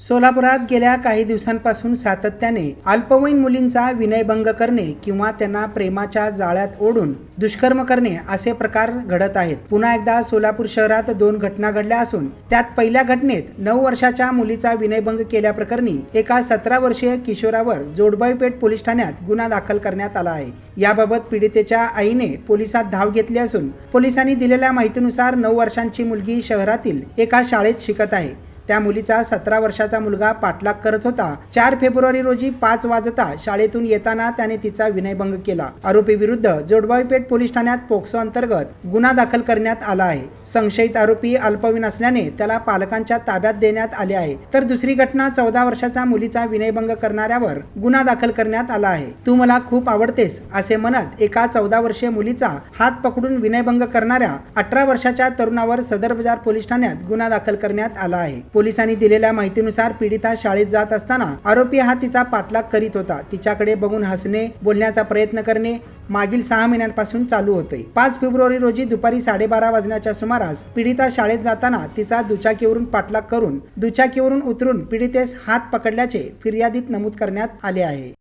सोलापुरात गेल्या काही दिवसांपासून सातत्याने अल्पवयीन मुलींचा विनयभंग करणे किंवा त्यांना प्रेमाच्या जाळ्यात ओढून दुष्कर्म करणे असे प्रकार घडत आहेत. पुन्हा एकदा सोलापूर शहरात दोन घटना घडल्या असून त्यात पहिल्या घटनेत नऊ वर्षाच्या मुलीचा विनयभंग केल्याप्रकरणी एका सतरा वर्षीय किशोरावर जोडबाईपेठ पोलीस ठाण्यात गुन्हा दाखल करण्यात आला आहे. याबाबत पीडितेच्या आईने पोलिसात धाव घेतली असून पोलिसांनी दिलेल्या माहितीनुसार नऊ वर्षांची मुलगी शहरातील एका शाळेत शिकत आहे. त्या मुलीचा सतरा वर्षाचा मुलगा पाठलाग करत होता. चार फेब्रुवारी रोजी पाच वाजता शाळेतून येताना त्याने तिचा विनयभंग केला. आरोपी विरुद्ध जोडबावीपेठ पोलीस ठाण्यात पोक्सो अंतर्गत गुन्हा दाखल करण्यात आला आहे. संशयित आरोपी अल्पवीन असल्याने त्याला पालकांच्या ताब्यात देण्यात आले आहे. तर दुसरी घटना चौदा वर्षाचा मुलीचा विनयभंग करणाऱ्यावर गुन्हा दाखल करण्यात आला आहे. तू मला खूप आवडतेस असे म्हणत एका चौदा वर्षीय मुलीचा हात पकडून विनयभंग करणाऱ्या अठरा वर्षाच्या तरुणावर सदर बाजार पोलीस ठाण्यात गुन्हा दाखल करण्यात आला आहे. पोलिसांनी दिलेल्या माहितीनुसार पीडिता शाळेत जात असताना आरोपी हा तिचा पाठलाग करीत होता. तिच्याकडे बघून हसणे बोलण्याचा प्रयत्न करणे मागील सहा महिन्यांपासून चालू होते. पाच फेब्रुवारी रोजी दुपारी साडेबारा वाजण्याच्या सुमारास पीडिता शाळेत जाताना तिचा दुचाकीवरून पाठलाग करून दुचाकीवरून उतरून पीडितेस हात पकडल्याचे फिर्यादीत नमूद करण्यात आले आहे.